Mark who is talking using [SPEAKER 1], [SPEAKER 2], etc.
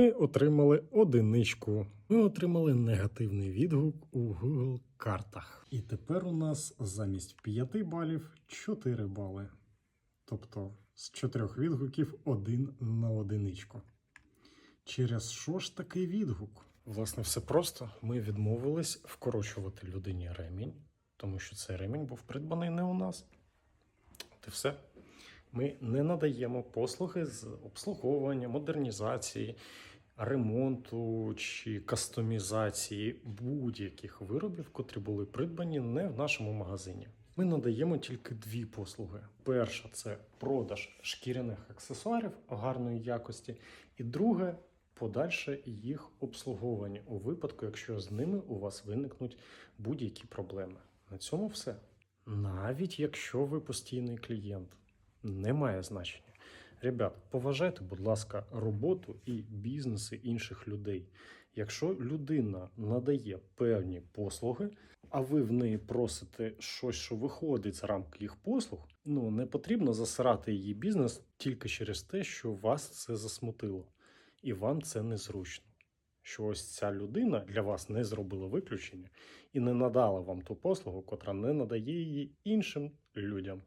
[SPEAKER 1] Ми отримали одиничку. Ми отримали негативний відгук у Google картах. І тепер у нас замість 5 балів 4 бали. Тобто з 4 відгуків один на одиничку. Через що ж такий відгук? Власне, все просто. Ми відмовились вкорочувати людині ремінь, тому що цей ремінь був придбаний не у нас. От і все. Ми не надаємо послуги з обслуговування, модернізації, ремонту чи кастомізації будь-яких виробів, котрі були придбані не в нашому магазині. Ми надаємо тільки дві послуги: перша це продаж шкіряних аксесуарів гарної якості, і друге подальше їх обслуговування у випадку, якщо з ними у вас виникнуть будь-які проблеми. На цьому все. Навіть якщо ви постійний клієнт, немає значення. Ребят, поважайте, будь ласка, роботу і бізнеси інших людей. Якщо людина надає певні послуги, а ви в неї просите щось, що виходить за рамки їх послуг, ну не потрібно засирати її бізнес тільки через те, що вас це засмутило, і вам це незручно. Що ось ця людина для вас не зробила виключення і не надала вам ту послугу, котра не надає її іншим людям.